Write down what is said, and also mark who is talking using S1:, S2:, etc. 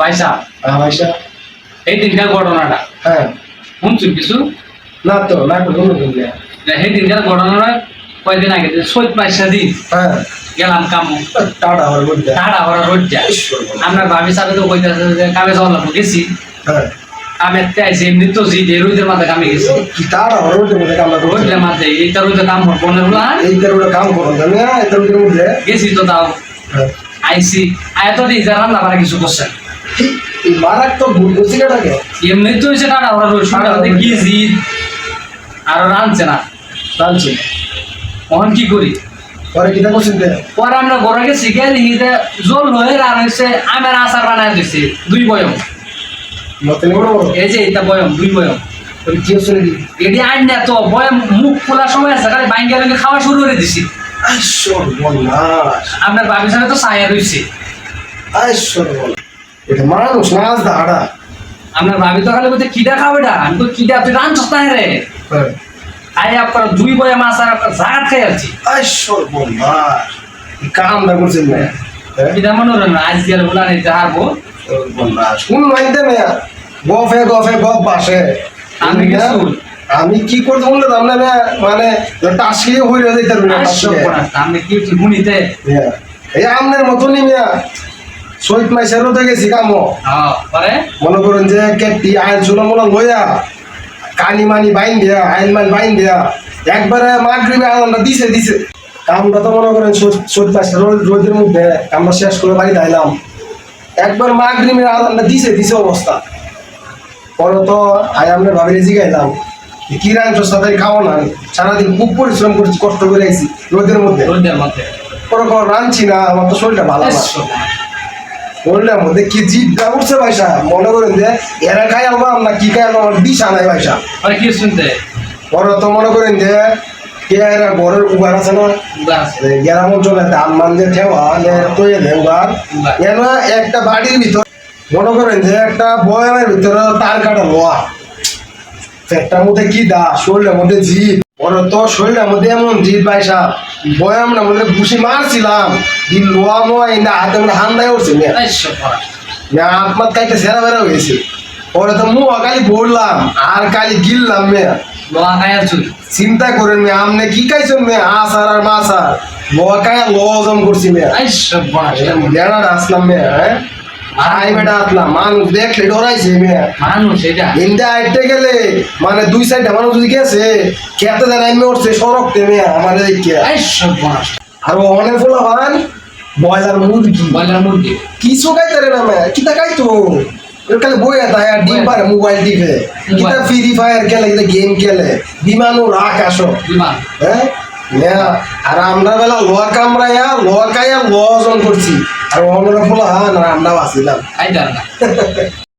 S1: পয়সা
S2: হ্যাঁ পয়সা
S1: এই দিনকার ঘটনাটা?
S2: হ্যাঁ।
S1: শুনছুন কিছু?
S2: না তো না কোনো
S1: সেই দিনকার ঘটনাটা কয়দিন আগে? সৈত পয়সা দিন।
S2: হ্যাঁ।
S1: গেলাম কামু।
S2: টাটা আমার বলতে
S1: টাড়া ভরা রোড আমরা ভাবি সাথে তো কইতাছে যে কামে যাওয়া লাগবো গেছি।
S2: হ্যাঁ।
S1: কামে আইসি এমনি তো জি এই রোদের মাঝে কামে গেছি।
S2: টাটা আমার বলতে বলে কাম করতে
S1: রোদের মাঝে এইটা রোদে কাম করব না বলে, হ্যাঁ,
S2: এই কাম করো না এই তার মধ্যে
S1: গেছি তো তাও।
S2: হ্যাঁ।
S1: আইসি আয় তো রান্না বাড়া কিছু করছে। না।
S2: ভুল করছি কেটাকে
S1: এমনি তো হয়েছে কি জিদ আরও রানছে না। তখন কি করি?
S2: পরে করছেন
S1: পরে আমরা ঘরে গেছি গেলি জল হয়ে আর হয়েছে আমের আচার বানায় দিছি। দুই বয়ম। এই যে এটা বয়ম দুই বয়ম।
S2: ওই কি হচ্ছে
S1: এটি আইন না তো বয়ম মুখ খোলার সময় আছে খালি বাইঙ্গা বাইঙ্গা খাওয়া শুরু করে দিছি। আপনার বাবির সাথে তো ছায়া রয়েছে
S2: আইশ্বর বল এটা মানুষ নাচ দাঁড়া
S1: আপনার ভাবি তো খালি কিটা খাবে এটা? আমি তো কিটা তুই না রে?
S2: হ্যাঁ।
S1: খাই আপনার দুই বয়ম আচার আপনার জাগাত খাই আছি।
S2: আইশ্বর বন্যাস কামটা করছেন না হ্যাঁ?
S1: কিটা মনে হলো না আজ গেলে বলা নেই
S2: বন্যাস কোন মাইতে গফে গফে গপ বাসে।
S1: আমি কি শুন?
S2: আমি কি করতে বললে আমরা মানে টাসিয়ে হয়ে যেতে পারবি না
S1: আমি কি কি
S2: হ্যাঁ। এই আমনের মতনই মিয়া শহীদ তো গেছি কামো।
S1: হ্যাঁ
S2: মনে করেন যে কেটি আইন মনে লইয়া কানি মানি বাইন দিয়া আইন মানি বাইন দিয়া একবারে মাগরিবে আনন্দা দিছে দিছে। কামটা তো মনে করেন শহীদ মাইসের রোদের মধ্যে আমরা শেষ করে বাড়িতে আইলাম একবার মাগরিবে আনন্দা দিছে দিছে অবস্থা। পরে তো আই আমরা ভাবিলে জিগাইলাম কি রাঞ্চ সাথে খাওয়া না সারাদিন খুব পরিশ্রম করছি কষ্ট করে আইছি রোদের মধ্যে।
S1: রোদের মধ্যে।
S2: পরে কোনো রাঁধছি না আমার তো শরীরটা ভালো না। বললাম মধ্যে কি জিপটা উঠছে পয়সা মনে করেন যে এরা খাই আলবাম না কি খাই আলবাম আমার দিশা নাই পয়সা
S1: পরে কি শুনতে?
S2: পরে তো মনে করেন যে এরা ঘরের উবার আছে না। গ্রাম অঞ্চলে ধান মান যে ঠেওয়া তৈরি দেয় উবার
S1: উবার।
S2: একটা বাড়ির ভিতর মনে করেন যে একটা বয়ামের ভিতরে তার কাটা লোয়া পেটটার মধ্যে কি দা শরীরের মধ্যে জিপ পরে তো শরীরের মধ্যে এমন জিপ পয়সা বয়ামের মধ্যে ঘুষি মারছিলাম। দিন লোয়া মোয়া ইন্দা হাতে মধ্যে উঠছে মেয়ে।
S1: আশ্চর্য করা।
S2: না আপনার কাইতে সেরা বেড়া হয়েছে। পরে তো মু কালি বললাম আর কালি গিললাম মেয়া। চিন্তা করেন মেয়ে আমনে কি খাইছেন মেয়ে? আসার আর মাসার লোয়া কায়া লজম করছি মেয়া। আসলাম মেয়া হ্যাঁ? আই বেটা আসলাম মানুষ দেখলে ডরাইছে মেয়া
S1: মানুষ এটা।
S2: ইন্দা আইতে গেলে মানে দুই সাইডে মানুষ যদি গেছে খেতে দেন আমি উঠছে সড়ক মেয়া আমার দেখে আর অনেক ফোলা ভান বয়লার মুরগি।
S1: ব্রয়লার মুরগি।
S2: কিছু খাইতে রে না মেয়া কিতা খাইতো? কালে বই আতা আর ডিম পারে মোবাইল টিপে। কিতা ফ্রি ফায়ার খেলে কিতা গেম খেলে। বিমানও রাখ আসো।
S1: বিমান।
S2: হ্যাঁ? আর আমরা বেলা লোয়া কামড়াইয়া লোয়া কাইয়া লজন করছি। আর অন্যরা ফোলা হ্যাঁ আমরা
S1: আসিলাম না